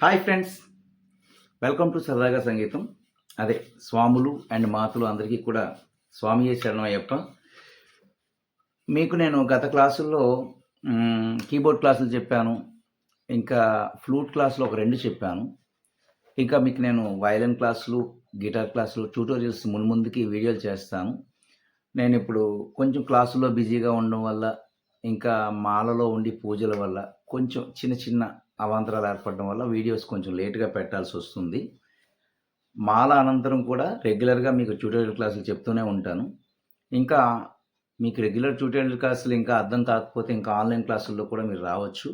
Hi friends welcome to సరదాగా సంగీతం అదే స్వాములు అండ్ మాతలు అందరికీ కూడా స్వామియే శరణమయ్యప్ప మీకు నేను గత క్లాసుల్లో కీబోర్డ్ క్లాసులు చెప్పాను. ఇంకా ఫ్లూట్ క్లాసులు ఒక రెండు చెప్పాను. ఇంకా మీకు నేను వయలిన్ క్లాసులు గిటార్ క్లాసులు ట్యూటోరియల్స్ మున్ముందుకి వీడియోలు చేస్తాను. నేను ఇప్పుడు కొంచెం క్లాసుల్లో బిజీగా ఉండడం వల్ల ఇంకా మాలలో ఉండి పూజల వల్ల కొంచెం చిన్న చిన్న అవాంతరాలు ఏర్పడడం వల్ల వీడియోస్ కొంచెం లేట్గా పెట్టాల్సి వస్తుంది. మాల అనంతరం కూడా రెగ్యులర్గా మీకు ట్యూటోరియల్ క్లాసులు చెప్తూనే ఉంటాను. ఇంకా మీకు రెగ్యులర్ ట్యూటోరియల్ క్లాసులు ఇంకా అర్థం కాకపోతే ఇంకా ఆన్లైన్ క్లాసుల్లో కూడా మీరు రావచ్చు.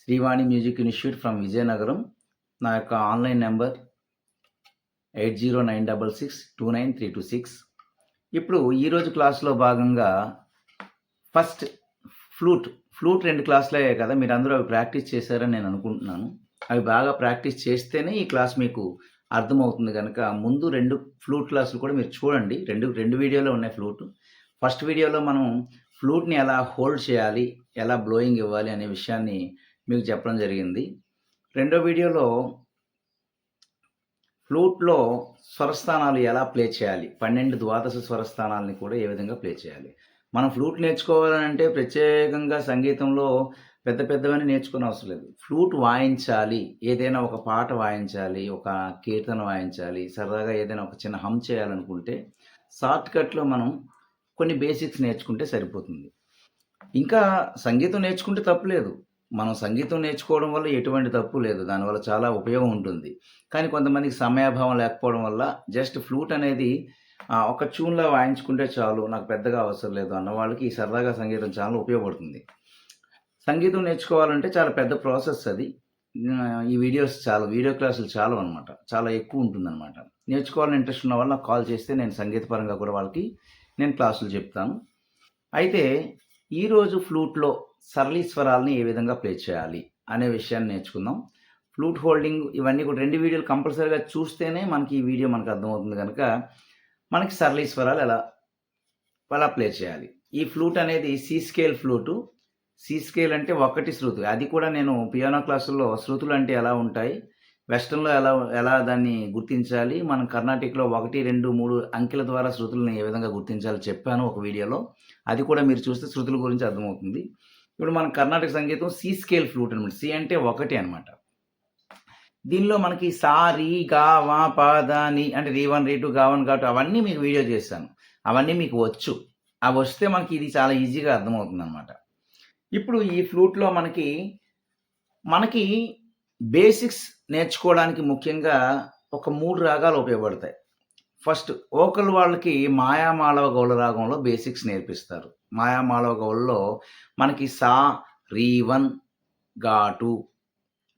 Srivani music institute from Vizianagaram. నా యొక్క online number eight zero nine double six two nine three two six. ఇప్పుడు ఈరోజు క్లాస్లో భాగంగా ఫస్ట్ ఫ్లూట్ ఫ్లూట్ రెండు క్లాసులు కదా మీరు అందరూ అవి ప్రాక్టీస్ చేశారని నేను అనుకుంటున్నాను. అవి బాగా ప్రాక్టీస్ చేస్తేనే ఈ క్లాస్ మీకు అర్థమవుతుంది కనుక ముందు రెండు ఫ్లూట్ క్లాసులు కూడా మీరు చూడండి. రెండు రెండు వీడియోలో ఉన్నాయి ఫ్లూట్. ఫస్ట్ వీడియోలో మనం ఫ్లూట్ని ఎలా హోల్డ్ చేయాలి ఎలా బ్లోయింగ్ ఇవ్వాలి అనే విషయాన్ని మీకు చెప్పడం జరిగింది. రెండో వీడియోలో ఫ్లూట్లో స్వరస్థానాలు ఎలా ప్లే చేయాలి పన్నెండు ద్వాదశ స్వరస్థానాలని కూడా ఏ విధంగా ప్లే చేయాలి. మనం ఫ్లూట్ నేర్చుకోవాలంటే ప్రత్యేకంగా సంగీతంలో పెద్ద పెద్దవని నేర్చుకునే అవసరం లేదు. ఫ్లూట్ వాయించాలి. ఏదైనా ఒక పాట వాయించాలి ఒక కీర్తన వాయించాలి సరదాగా ఏదైనా ఒక చిన్న హమ్ చేయాలనుకుంటే షార్ట్ కట్లో మనం కొన్ని బేసిక్స్ నేర్చుకుంటే సరిపోతుంది. ఇంకా సంగీతం నేర్చుకుంటే తప్పులేదు మనం సంగీతం నేర్చుకోవడం వల్ల ఎటువంటి తప్పు లేదు. దానివల్ల చాలా ఉపయోగం ఉంటుంది. కానీ కొంతమందికి సమయాభావం లేకపోవడం వల్ల జస్ట్ ఫ్లూట్ అనేది ఒక ట్యూన్లో వాయించుకుంటే చాలు నాకు పెద్దగా అవసరం లేదు అన్న వాళ్ళకి ఈ సరదాగా సంగీతం చాలా ఉపయోగపడుతుంది. సంగీతం నేర్చుకోవాలంటే చాలా పెద్ద ప్రాసెస్ అది. ఈ వీడియోస్ చాలా వీడియో క్లాసులు చాలా అనమాట చాలా ఎక్కువ ఉంటుందన్నమాట. నేర్చుకోవాలని ఇంట్రెస్ట్ ఉన్న వాళ్ళు నాకు కాల్ చేస్తే నేను సంగీతపరంగా కూడా వాళ్ళకి నేను క్లాసులు చెప్తాను. అయితే ఈరోజు ఫ్లూట్లో సరళీ స్వరాలని ఏ విధంగా ప్లే చేయాలి అనే విషయాన్ని నేర్చుకుందాం. ఫ్లూట్ హోల్డింగ్ ఇవన్నీ కూడా రెండు వీడియోలు కంపల్సరీగా చూస్తేనే మనకి ఈ వీడియో మనకు అర్థమవుతుంది కనుక మనకి సరళ స్వరాలు ఎలా? ఎలా ప్లే చేయాలి. ఈ ఫ్లూట్ అనేది C scale flute C scale అంటే ఒకటి శృతులు. అది కూడా నేను పియానో క్లాసుల్లో శృతులు అంటే ఎలా ఉంటాయి? వెస్టర్న్లో ఎలా ఎలా దాన్ని గుర్తించాలి? మనం కర్ణాటిక్లో ఒకటి రెండు మూడు అంకెల ద్వారా శృతులను ఏ విధంగా గుర్తించాలో చెప్పాను ఒక వీడియోలో. అది కూడా మీరు చూస్తే శృతుల గురించి అర్థమవుతుంది. ఇప్పుడు మన కర్ణాటక సంగీతం సి స్కేల్ ఫ్లూట్ అనమాట సి అంటే ఒకటి అనమాట దీనిలో మనకి సా రీ గా వా పా దా అంటే రీ వన్ రీ టూ గా వన్గా టూ అవన్నీ మీకు వీడియో చేశాను అవన్నీ మీకు వచ్చు. అవి వస్తే మనకి ఇది చాలా ఈజీగా అర్థమవుతుంది అనమాట ఇప్పుడు ఈ ఫ్లూట్లో మనకి మనకి బేసిక్స్ నేర్చుకోవడానికి ముఖ్యంగా ఒక మూడు రాగాలు ఉపయోగపడతాయి. ఫస్ట్ ఓకల్ వాళ్ళకి మాయామాళవ గౌళ రాగంలో బేసిక్స్ నేర్పిస్తారు. మాయామాళవ గౌళలో మనకి సా రీవన్ ఘాటు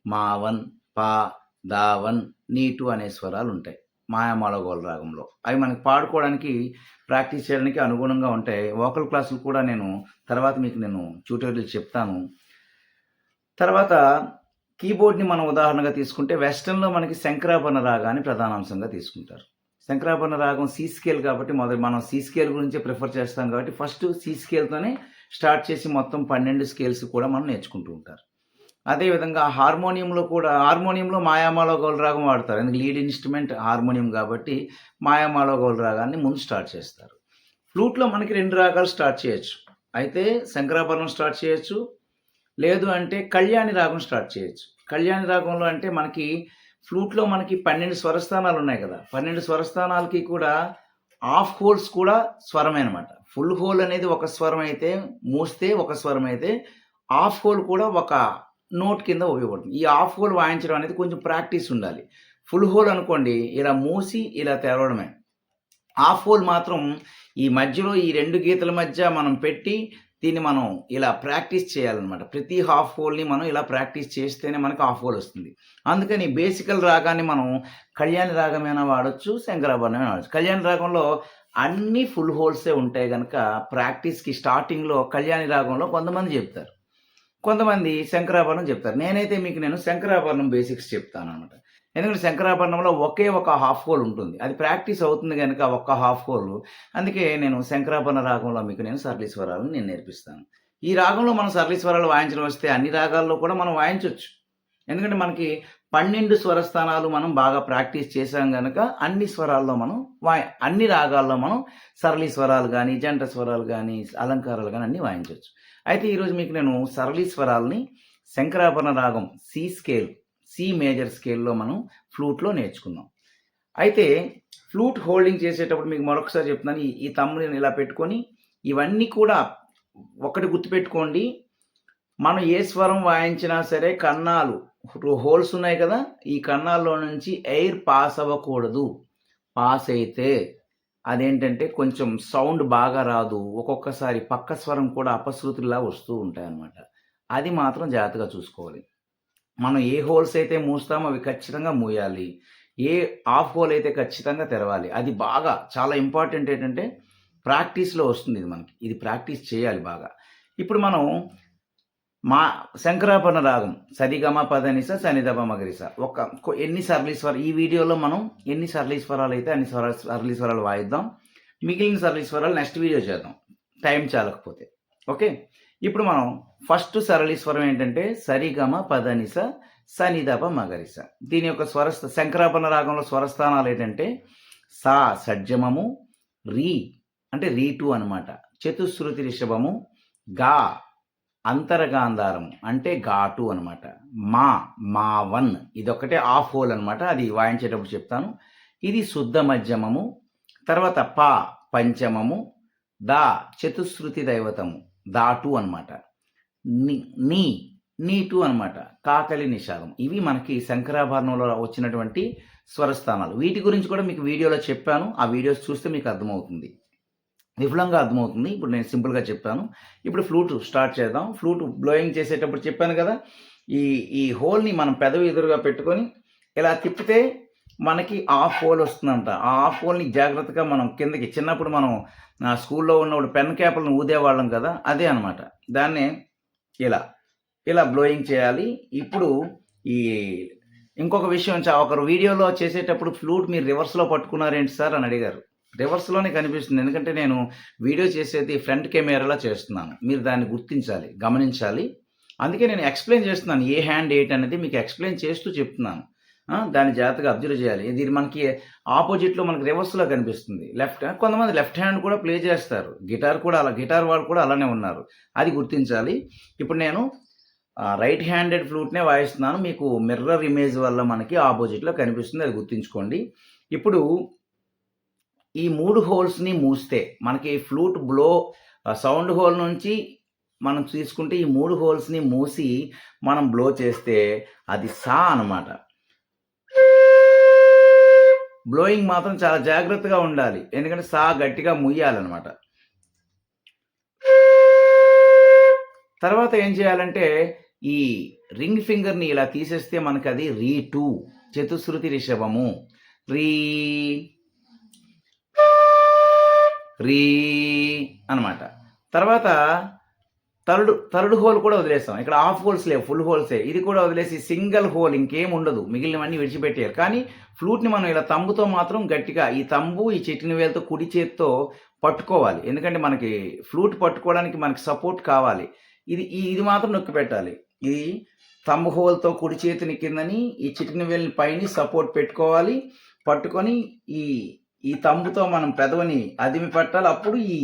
మావన్ పా దావన్ నీటు అనే స్వరాలు ఉంటాయి. మాయామాళవ రాగంలో అవి మనకి పాడుకోవడానికి ప్రాక్టీస్ చేయడానికి అనుగుణంగా ఉంటాయి వోకల్ క్లాసులు కూడా నేను తర్వాత మీకు నేను ట్యూటోరియల్ చెప్తాను. తర్వాత కీబోర్డ్ని మనం ఉదాహరణగా తీసుకుంటే వెస్టర్న్లో మనకి శంకరాభరణ రాగాన్ని ప్రధానాంశంగా తీసుకుంటారు. శంకరాభరణ రాగం సి స్కేల్ కాబట్టి మొదటి మనం సి స్కేల్ గురించే ప్రిఫర్ చేస్తాం కాబట్టి ఫస్ట్ సి స్కేల్తోనే స్టార్ట్ చేసి మొత్తం పన్నెండు స్కేల్స్ కూడా మనం నేర్చుకుంటూ ఉంటారు. అదేవిధంగా హార్మోనియంలో కూడా హార్మోనియంలో మాయామాలో గౌల్ రాగం వాడతారు. ఎందుకు? లీడ్ ఇన్స్ట్రుమెంట్ హార్మోనియం కాబట్టి మాయామాలో గౌల్ రాగాన్ని ముందు స్టార్ట్ చేస్తారు. ఫ్లూట్లో మనకి రెండు రాగాలు స్టార్ట్ చేయొచ్చు. అయితే శంకరాభరణం స్టార్ట్ చేయొచ్చు. లేదు అంటే కళ్యాణి రాగం స్టార్ట్ చేయొచ్చు. కళ్యాణి రాగంలో అంటే మనకి ఫ్లూట్లో మనకి పన్నెండు స్వరస్థానాలు ఉన్నాయి కదా. పన్నెండు స్వరస్థానాలకి కూడా హాఫ్ హోల్స్ కూడా స్వరమే అనమాట ఫుల్ హోల్ అనేది ఒక స్వరం అయితే మూస్తే ఒక స్వరం అయితే హాఫ్ హోల్ కూడా ఒక నోట్ కింద ఉపయోగపడుతుంది. ఈ హాఫ్ హోల్ వాయించడం అనేది కొంచెం ప్రాక్టీస్ ఉండాలి. ఫుల్ హోల్ అనుకోండి ఇలా మూసి ఇలా తెరవడమే. హాఫ్ హోల్ మాత్రం ఈ మధ్యలో ఈ రెండు గీతల మధ్య మనం పెట్టి దీన్ని మనం ఇలా ప్రాక్టీస్ చేయాలన్నమాట. ప్రతి హాఫ్ హోల్ని మనం ఇలా ప్రాక్టీస్ చేస్తేనే మనకు హాఫ్ హోల్ వస్తుంది. అందుకని బేసికల్ రాగాన్ని మనం కళ్యాణి రాగమైనా వాడచ్చు శంకరాభరణమైనా వాడచ్చు. కళ్యాణ రాగంలో అన్ని ఫుల్ హోల్సే ఉంటాయి కనుక ప్రాక్టీస్కి స్టార్టింగ్లో కళ్యాణి రాగంలో కొంతమంది చెప్తారు. కొంతమంది శంకరాభరణం చెప్తారు. నేనైతే మీకు నేను శంకరాభరణం బేసిక్స్ చెప్తాను అనమాట ఎందుకంటే శంకరాభరణంలో ఒకే ఒక హాఫ్ హోల్ ఉంటుంది. అది ప్రాక్టీస్ అవుతుంది కనుక ఒక్క హాఫ్ హోల్ అందుకే నేను శంకరాభరణ రాగంలో మీకు నేను సరళీశ్వరాలను నేను నేర్పిస్తాను. ఈ రాగంలో మనం సరళీశ్వరాలు వాయించడం వస్తే అన్ని రాగాల్లో కూడా మనం వాయించవచ్చు ఎందుకంటే మనకి పన్నెండు స్వరస్థానాలు మనం బాగా ప్రాక్టీస్ చేసాం కనుక అన్ని స్వరాల్లో మనం వాయి అన్ని రాగాల్లో మనం సరళి స్వరాలు కానీ జంట స్వరాలు కానీ అలంకారాలు కానీ అన్నీ వాయించవచ్చు. అయితే ఈరోజు మీకు నేను సరళి స్వరాలని శంకరాభరణ రాగం సి స్కేల్ సి మేజర్ స్కేల్లో మనం ఫ్లూట్లో నేర్చుకుందాం. అయితే ఫ్లూట్ హోల్డింగ్ చేసేటప్పుడు మీకు మరొకసారి చెప్తున్నాను. ఈ- ఈ తమ్ముని ఇలా పెట్టుకొని ఇవన్నీ కూడా ఒకటి గుర్తుపెట్టుకోండి. మనం ఏ స్వరం వాయించినా సరే కన్నాలు హోల్స్ ఉన్నాయి కదా? ఈ కన్నాల్లో నుంచి ఎయిర్ పాస్ అవ్వకూడదు. పాస్ అయితే అదేంటంటే కొంచెం సౌండ్ బాగా రాదు. ఒక్కొక్కసారి పక్క స్వరం కూడా అపశృతిలా వస్తూ ఉంటాయి అన్నమాట. అది మాత్రం జాగ్రత్తగా చూసుకోవాలి. మనం ఏ హోల్స్ అయితే మూస్తామో అవి ఖచ్చితంగా మూయాలి. ఏ ఆఫ్ హోల్ అయితే ఖచ్చితంగా తెరవాలి. అది బాగా చాలా ఇంపార్టెంట్ ఏంటంటే ప్రాక్టీస్లో వస్తుంది ఇది మనకి. ఇది ప్రాక్టీస్ చేయాలి బాగా. ఇప్పుడు మనం మా శంకరాపణ రాగం సరిగమ పదనిస సనిదప మగరిస. ఒక ఎన్ని సరళీశ్వర ఈ వీడియోలో మనం ఎన్ని సరళీస్వరాలు అయితే అన్ని స్వర సరళీశ్వరాలు వాయిద్దాం. మిగిలిన సరళీశ్వరాలు నెక్స్ట్ వీడియో చేద్దాం. టైం చాలకపోతే. ఓకే? ఇప్పుడు మనం ఫస్ట్ సరళీశ్వరం ఏంటంటే సరిగమ పదనిస సనిదప మగరిస. దీని యొక్క స్వర శంకరాపణ రాగంలో స్వరస్థానాలు ఏంటంటే సా సజ్జమము రీ అంటే రీ టూ అనమాట చతుశ్రుతి రిషభము గా అంతరగాంధారం అంటే ఘాటు అనమాట మా మా వన్ ఇదొకటే ఆఫ్ హోల్ అనమాట అది వాయించేటప్పుడు చెప్తాను. ఇది శుద్ధ మధ్యమము తర్వాత పా పంచమము దా చతుశ్రుతి దైవతము దాటు అనమాట ని నీ నీటు అనమాట కాకలి నిషాదం. ఇవి మనకి శంకరాభరణంలో వచ్చినటువంటి స్వరస్థానాలు. వీటి గురించి కూడా మీకు వీడియోలో చెప్పాను. ఆ వీడియోస్ చూస్తే మీకు అర్థమవుతుంది. విఫలంగా అర్థమవుతుంది. ఇప్పుడు నేను సింపుల్గా చెప్పాను ఇప్పుడు ఫ్లూట్ స్టార్ట్ చేద్దాం. ఫ్లూట్ బ్లోయింగ్ చేసేటప్పుడు చెప్పాను కదా ఈ ఈ హోల్ని మనం పెదవి ఎదురుగా పెట్టుకొని ఇలా తిప్పితే మనకి ఆఫ్ హోల్ వస్తుందంట. ఆ ఆఫ్ హోల్ని జాగ్రత్తగా మనం కిందకి చిన్నప్పుడు మనం స్కూల్లో ఉన్నప్పుడు పెన్ క్యాప్లను ఊదేవాళ్ళం కదా అదే అనమాట దాన్నే ఇలా ఇలా బ్లోయింగ్ చేయాలి. ఇప్పుడు ఈ ఇంకొక విషయం ఒకరు వీడియోలో చేసేటప్పుడు ఫ్లూట్ మీరు రివర్స్లో పట్టుకున్నారేంటి సార్ అని అడిగారు. రివర్స్లోనే కనిపిస్తుంది. ఎందుకంటే నేను వీడియో చేసేది ఫ్రంట్ కెమెరాలో చేస్తున్నాను. మీరు దాన్ని గుర్తించాలి గమనించాలి. అందుకే నేను ఎక్స్ప్లెయిన్ చేస్తున్నాను. ఏ హ్యాండ్ ఏట్ అనేది మీకు ఎక్స్ప్లెయిన్ చేస్తూ చెప్తున్నాను. దాన్ని జాగ్రత్తగా అబ్జర్వ్ చేయాలి. ఇది మనకి ఆపోజిట్లో మనకి రివర్స్లో కనిపిస్తుంది. లెఫ్ట్ కొంతమంది లెఫ్ట్ హ్యాండ్ కూడా ప్లే చేస్తారు. గిటార్ కూడా అలా గిటార్ వాళ్ళు కూడా అలానే ఉన్నారు. అది గుర్తించాలి. ఇప్పుడు నేను రైట్ హ్యాండెడ్ ఫ్లూట్నే వాయిస్తున్నాను. మీకు మిర్రర్ ఇమేజ్ వల్ల మనకి ఆపోజిట్లో కనిపిస్తుంది. అది గుర్తుంచుకోండి. ఇప్పుడు ఈ మూడు హోల్స్ని మూస్తే మనకి ఫ్లూట్ బ్లో సౌండ్ హోల్ నుంచి మనం తీసుకుంటే ఈ మూడు హోల్స్ని మూసి మనం బ్లో చేస్తే అది సా అన్నమాట. బ్లోయింగ్ మాత్రం చాలా జాగ్రత్తగా ఉండాలి. ఎందుకంటే సా గట్టిగా ముయ్యాలన్నమాట. తర్వాత ఏం చేయాలంటే ఈ రింగ్ ఫింగర్ని ఇలా తీసేస్తే మనకి అది రీ టూ చతుశ్రుతి రిషభము. రీ రీ అన్నమాట. తర్వాత థర్డ్ థర్డ్ హోల్ కూడా వదిలేస్తాం. ఇక్కడ హాఫ్ హోల్స్ లేవు ఫుల్ హోల్సే. ఇది కూడా వదిలేసి సింగిల్ హోల్ ఇంకేం ఉండదు. మిగిలినవన్నీ విడిచిపెట్టారు కానీ ఫ్లూట్ని మనం ఇలా తంబుతో మాత్రం గట్టిగా ఈ తంబు ఈ చెట్టిన వేలతో కుడి చేత్తో పట్టుకోవాలి. ఎందుకంటే మనకి ఫ్లూట్ పట్టుకోవడానికి మనకి సపోర్ట్ కావాలి. ఇది ఇది మాత్రం నొక్కి పెట్టాలి. ఇది తంబు హోల్తో కుడి చేతిని కిందని ఈ చిటిని వేలిని పైన సపోర్ట్ పెట్టుకోవాలి. పట్టుకొని ఈ ఈ తంబుతో మనం పెదవిని అదిమి పెట్టాలి. అప్పుడు ఈ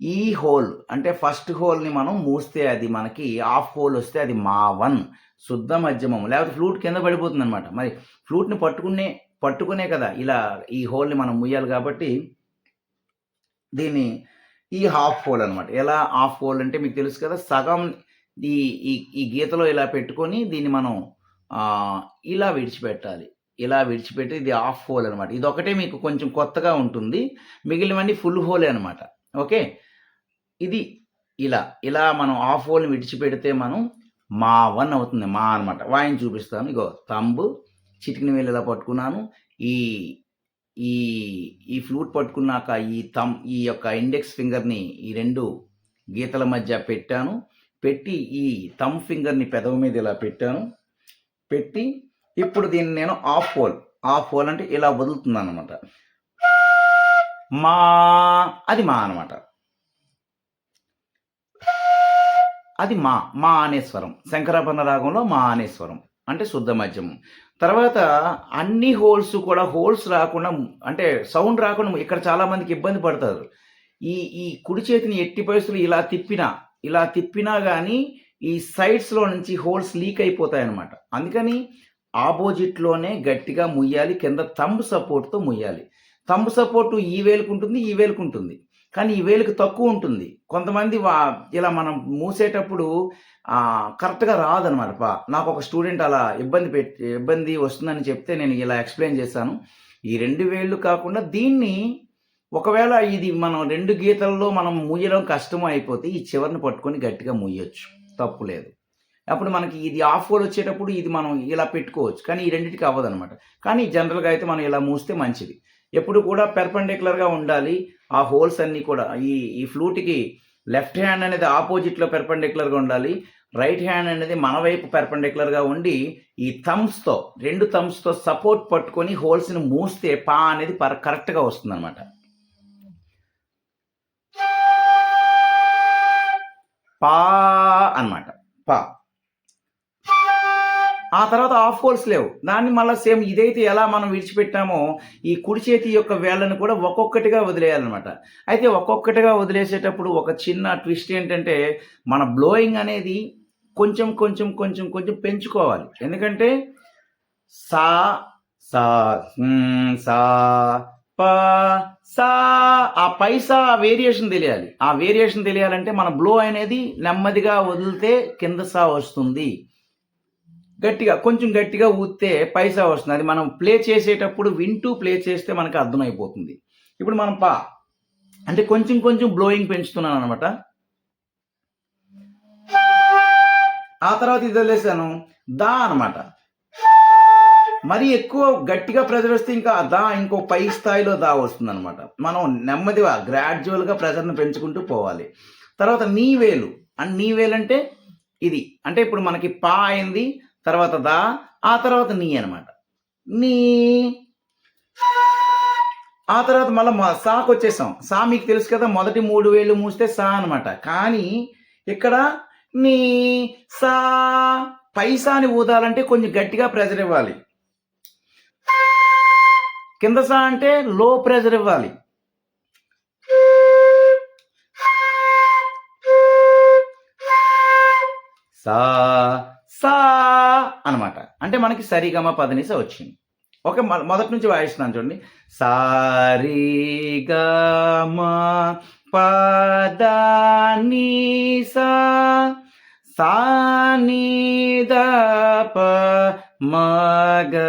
ఈ హోల్ అంటే ఫస్ట్ హోల్ని మనం మూస్తే అది మనకి హాఫ్ హోల్ వస్తే అది మా వన్ శుద్ధ మధ్యమం లేకపోతే ఫ్లూట్ కింద పడిపోతుంది అనమాట మరి ఫ్లూట్ని పట్టుకునే పట్టుకునే కదా ఇలా ఈ హోల్ని మనం ముయ్యాలి కాబట్టి దీన్ని ఈ హాఫ్ హోల్ అనమాట ఎలా హాఫ్ హోల్ అంటే మీకు తెలుసు కదా సగం ఈ ఈ ఈ గీతలో ఇలా పెట్టుకొని దీన్ని మనం ఇలా విడిచిపెట్టాలి. ఇలా విడిచిపెట్టి ఇది హాఫ్ హోల్ అనమాట ఇది ఒకటే మీకు కొంచెం కొత్తగా ఉంటుంది. మిగిలినవన్నీ ఫుల్ హోలే అనమాట ఓకే? ఇది ఇలా ఇలా మనం హాఫ్ హోల్ని విడిచిపెడితే మనం మా వన్ అవుతుంది. మా అనమాట వాయిని చూపిస్తాను. ఇగో తంబు చిటికిన వేలు ఇలా పట్టుకున్నాను? ఈ ఈ ఈ ఫ్లూట్ పట్టుకున్నాక ఈ తమ్ ఈ యొక్క ఇండెక్స్ ఫింగర్ని ఈ రెండు గీతల మధ్య పెట్టాను. పెట్టి ఈ తమ్ ఫింగర్ని పెదవి మీద ఇలా పెట్టాను. పెట్టి ఇప్పుడు దీన్ని నేను ఆఫ్ హోల్. ఆఫ్ హోల్ అంటే ఇలా వదులుతుంది అనమాట మా అది మా అనమాట అది మా మా అనే స్వరం. శంకరాభరణ రాగంలో మా అనే స్వరం. అంటే శుద్ధ మధ్యమం తర్వాత అన్ని హోల్స్ కూడా హోల్స్ రాకుండా అంటే సౌండ్ రాకుండా ఇక్కడ చాలామందికి ఇబ్బంది పడతారు. ఈ ఈ కుడి చేతిని ఎట్టి పరిస్థితులు ఇలా తిప్పినా ఇలా తిప్పినా కానీ ఈ సైడ్స్లో నుంచి హోల్స్ లీక్ అయిపోతాయి అనమాట అందుకని ఆపోజిట్లోనే గట్టిగా ముయ్యాలి కింద తంబ్ సపోర్ట్తో ముయ్యాలి. తంబ్ సపోర్ట్ ఈ వేలుకు ఉంటుంది ఈ వేలుకు ఉంటుంది. కానీ ఈ వేలుకు తక్కువ ఉంటుంది. కొంతమంది ఇలా మనం మూసేటప్పుడు కరెక్ట్గా రాదనమాట పా నాకు ఒక స్టూడెంట్ అలా ఇబ్బంది పెట్టి ఇబ్బంది వస్తుందని చెప్తే నేను ఇలా ఎక్స్ప్లెయిన్ చేశాను. ఈ రెండు వేళ్ళు కాకుండా దీన్ని ఒకవేళ ఇది మనం రెండు గీతల్లో మనం ముయ్యడం కష్టం అయిపోతే ఈ చివరిని పట్టుకొని గట్టిగా ముయ్యొచ్చు. తప్పు లేదు. అప్పుడు మనకి ఇది ఆఫ్ హోల్ వచ్చేటప్పుడు ఇది మనం ఇలా పెట్టుకోవచ్చు. కానీ ఈ రెండింటికి అవ్వదు అనమాట కానీ జనరల్గా అయితే మనం ఇలా మూస్తే మంచిది. ఎప్పుడు కూడా పెర్పెండిక్యులర్గా ఉండాలి. ఆ హోల్స్ అన్నీ కూడా ఈ ఈ ఫ్లూట్కి లెఫ్ట్ హ్యాండ్ అనేది ఆపోజిట్లో పెర్పెండిక్యులర్గా ఉండాలి. రైట్ హ్యాండ్ అనేది మన వైపు పెర్పెండిక్యులర్గా ఉండి ఈ థమ్స్తో రెండు థమ్స్తో సపోర్ట్ పట్టుకొని హోల్స్ని మూస్తే పా అనేది పర్ కరెక్ట్గా వస్తుంది అనమాట పా అన్నమాట. పా. ఆ తర్వాత ఆఫ్ కోర్స్ లేవు. దాన్ని మళ్ళీ సేమ్ ఇదైతే ఎలా మనం విడిచిపెట్టామో ఈ కుడి చేతి యొక్క వేళ్ళను కూడా ఒక్కొక్కటిగా వదిలేయాలన్నమాట. అయితే ఒక్కొక్కటిగా వదిలేసేటప్పుడు ఒక చిన్న ట్విస్ట్ ఏంటంటే మన బ్లోయింగ్ అనేది కొంచెం కొంచెం కొంచెం కొంచెం పెంచుకోవాలి. ఎందుకంటే సా సా సా ప సా ఆ పైసా వేరియేషన్ తెలియాలి. ఆ వేరియేషన్ తెలియాలంటే మన బ్లో అనేది నెమ్మదిగా వదిలితే కింద సా వస్తుంది. గట్టిగా కొంచెం గట్టిగా ఊతే పైసా వస్తుంది. అది మనం ప్లే చేసేటప్పుడు వింటూ ప్లే చేస్తే మనకు అర్థమైపోతుంది. ఇప్పుడు మనం పా. అంటే కొంచెం కొంచెం బ్లోయింగ్ పెంచుతున్నాను అనమాట ఆ తర్వాత ఇది వదిలేసాను. దా అనమాట మరి ఎక్కువ గట్టిగా ప్రెజర్ వస్తే ఇంకా దా ఇంకో పై స్థాయిలో దా వస్తుంది అనమాట మనం నెమ్మదిగా గ్రాడ్యువల్గా ప్రెజర్ని పెంచుకుంటూ పోవాలి. తర్వాత నీ వేలు. అండ్ నీ వేలు అంటే ఇది. అంటే ఇప్పుడు మనకి పా అయింది. తర్వాత దా ఆ తర్వాత నీ అనమాట నీ. ఆ తర్వాత మళ్ళీ సాకు వచ్చేసాం. సా మీకు తెలుసు కదా మొదటి మూడు వేలు మూస్తే సా అనమాట కానీ ఇక్కడ నీ సా పైసాని ఊదాలంటే కొంచెం గట్టిగా ప్రెజర్ ఇవ్వాలి. కింద సా అంటే లో ప్రెజర్ ఇవ్వాలి. సా. సా అనమాట అంటే మనకి సరిగమ పదనిస వచ్చింది. ఓకే మొదటి నుంచి వాయిస్తున్నాను చూడండి. సారీ గమ పదనిసా ప దప మగరీసా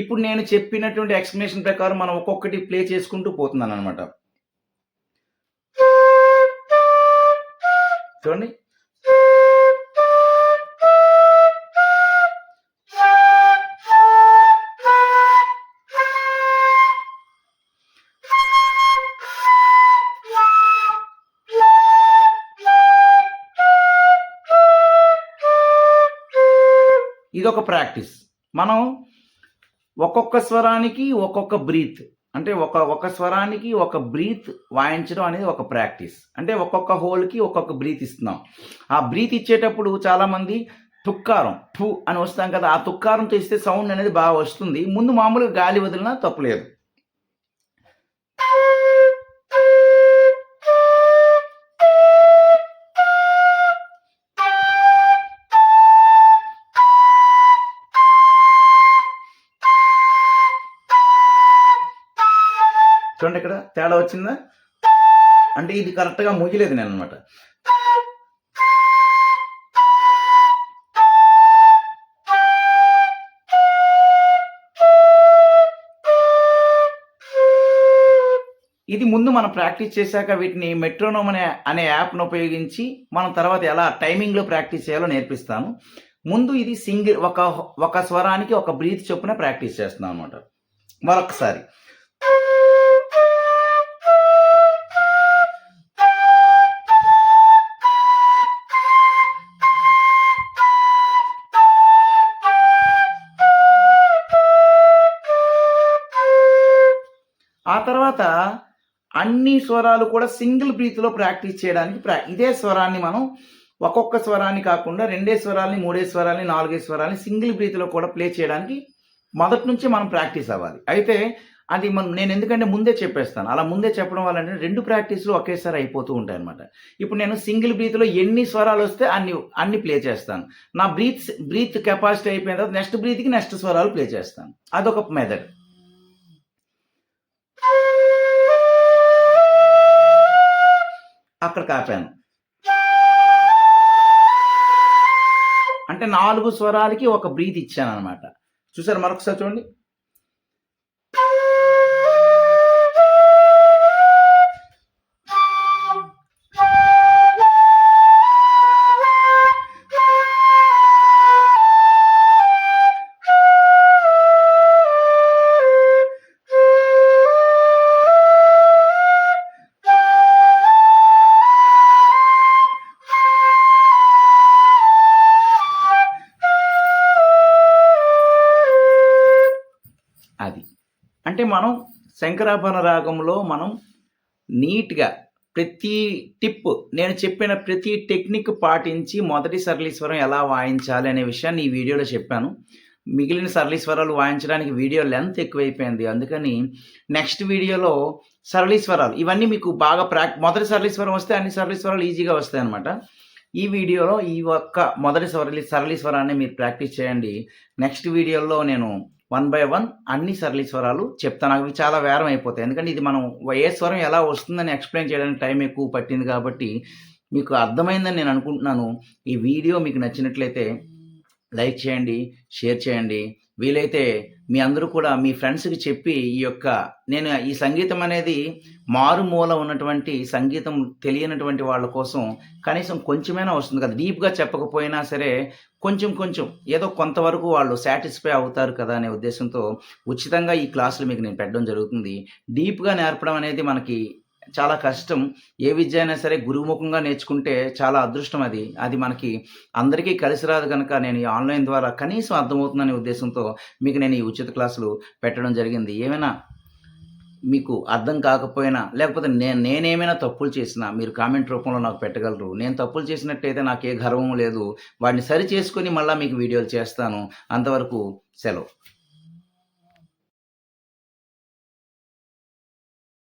ఇప్పుడు నేను చెప్పినటువంటి ఎక్స్ప్లెనేషన్ ప్రకారం మనం ఒక్కొక్కటి ప్లే చేసుకుంటూ పోతున్నాను అనమాట చూడండి. ఇదొక ప్రాక్టీస్. మనం ఒక్కొక్క స్వరానికి ఒక్కొక్క బ్రీత్. అంటే ఒక ఒక స్వరానికి ఒక బ్రీత్ వాయించడం అనేది ఒక ప్రాక్టీస్. అంటే ఒక్కొక్క హోల్కి ఒక్కొక్క బ్రీత్ ఇస్తున్నాం. ఆ బ్రీత్ ఇచ్చేటప్పుడు చాలామంది తుక్కారం ఠు అని వస్తాం కదా ఆ తుక్కారంతో ఇస్తే సౌండ్ అనేది బాగా వస్తుంది. ముందు మామూలుగా గాలి వదిలినా తప్పులేదు. చూడండి ఇక్కడ తేడా వచ్చిందా? అంటే ఇది కరెక్ట్గా ముగిలేదు నేను అనమాట ఇది ముందు మనం ప్రాక్టీస్ చేశాక వీటిని మెట్రోనోమ్ అనే అనే యాప్ను ఉపయోగించి మనం తర్వాత ఎలా టైమింగ్లో ప్రాక్టీస్ చేయాలో నేర్పిస్తాను. ముందు ఇది సింగిల్ ఒక ఒక స్వరానికి ఒక బ్రీత్ చొప్పున ప్రాక్టీస్ చేస్తున్నాం అనమాట మరొకసారి. అన్ని స్వరాలు కూడా సింగిల్ బ్రీత్లో ప్రాక్టీస్ చేయడానికి ప్రా ఇదే స్వరాన్ని మనం ఒక్కొక్క స్వరాన్ని కాకుండా రెండే స్వరాల్ని మూడే స్వరాలని నాలుగే స్వరాలని సింగిల్ బ్రీత్లో కూడా ప్లే చేయడానికి మొదటి నుంచి మనం ప్రాక్టీస్ అవ్వాలి. అయితే అది మనం నేను ఎందుకంటే ముందే చెప్పేస్తాను. అలా ముందే చెప్పడం వల్ల అంటే రెండు ప్రాక్టీస్లు ఒకేసారి అయిపోతూ ఉంటాయి అనమాట ఇప్పుడు నేను సింగిల్ బ్రీత్లో ఎన్ని స్వరాలు వస్తే అన్ని అన్ని ప్లే చేస్తాను. నా బ్రీత్ బ్రీత్ కెపాసిటీ అయిపోయిన తర్వాత నెక్స్ట్ బ్రీత్కి నెక్స్ట్ స్వరాలు ప్లే చేస్తాను. అదొక మెథడ్. అక్కడ కాపాను. అంటే నాలుగు స్వరాలకి ఒక బ్రీత్ ఇచ్చాను అనమాట చూసారు మరొకసారి చూడండి. అంటే మనం శంకరాభరణ రాగంలో మనం నీట్గా ప్రతి టిప్ నేను చెప్పిన ప్రతి టెక్నిక్ పాటించి మొదటి సరళీశ్వరం ఎలా వాయించాలి అనే విషయాన్ని ఈ వీడియోలో చెప్పాను. మిగిలిన సరళీశ్వరాలు వాయించడానికి వీడియో లెంత్ ఎక్కువైపోయింది. అందుకని నెక్స్ట్ వీడియోలో సరళీశ్వరాలు ఇవన్నీ మీకు బాగా ప్రాక్ మొదటి సరళీస్వరం వస్తే అన్ని సరళీశ్వరాలు ఈజీగా వస్తాయి అనమాట ఈ వీడియోలో ఈ ఒక్క మొదటి సరళి సరళీశ్వరాన్ని మీరు ప్రాక్టీస్ చేయండి. నెక్స్ట్ వీడియోలో నేను వన్ బై వన్ అన్ని సరళీస్వరాలు చెప్తాను అవి చాలా వేరం అయిపోతాయి. ఎందుకంటే ఇది మనం ఏ స్వరం ఎలా వస్తుందని ఎక్స్ప్లెయిన్ చేయడానికి టైం ఎక్కువ పట్టింది కాబట్టి మీకు అర్థమైందని నేను అనుకుంటున్నాను. ఈ వీడియో మీకు నచ్చినట్లయితే లైక్ చేయండి షేర్ చేయండి. వీలైతే మీ అందరూ కూడా మీ ఫ్రెండ్స్కి చెప్పి ఈ యొక్క నేను ఈ సంగీతం అనేది మారుమూల ఉన్నటువంటి సంగీతం తెలియనటువంటి వాళ్ళ కోసం కనీసం కొంచెమైనా వస్తుంది కదా. డీప్గా చెప్పకపోయినా సరే కొంచెం కొంచెం ఏదో కొంతవరకు వాళ్ళు సాటిస్ఫై అవుతారు కదా అనే ఉద్దేశంతో ఉచితంగా ఈ క్లాసులు మీకు నేను పెట్టడం జరుగుతుంది. డీప్గా నేర్పడం అనేది మనకి చాలా కష్టం. ఏ విద్య అయినా సరే గురుముఖంగా నేర్చుకుంటే చాలా అదృష్టం అది. అది మనకి అందరికీ కలిసి రాదు కనుక నేను ఈ ఆన్లైన్ ద్వారా కనీసం అర్థమవుతుందనే ఉద్దేశంతో మీకు నేను ఈ ఉచిత క్లాసులు పెట్టడం జరిగింది. ఏమైనా మీకు అర్థం కాకపోయినా లేకపోతే నేను నేనేమైనా తప్పులు చేసినా మీరు కామెంట్ రూపంలో నాకు పెట్టగలరు. నేను తప్పులు చేసినట్టయితే నాకు ఏ గర్వం లేదు. వాటిని సరి చేసుకొని మళ్ళీ మీకు వీడియోలు చేస్తాను. అంతవరకు సెలవు.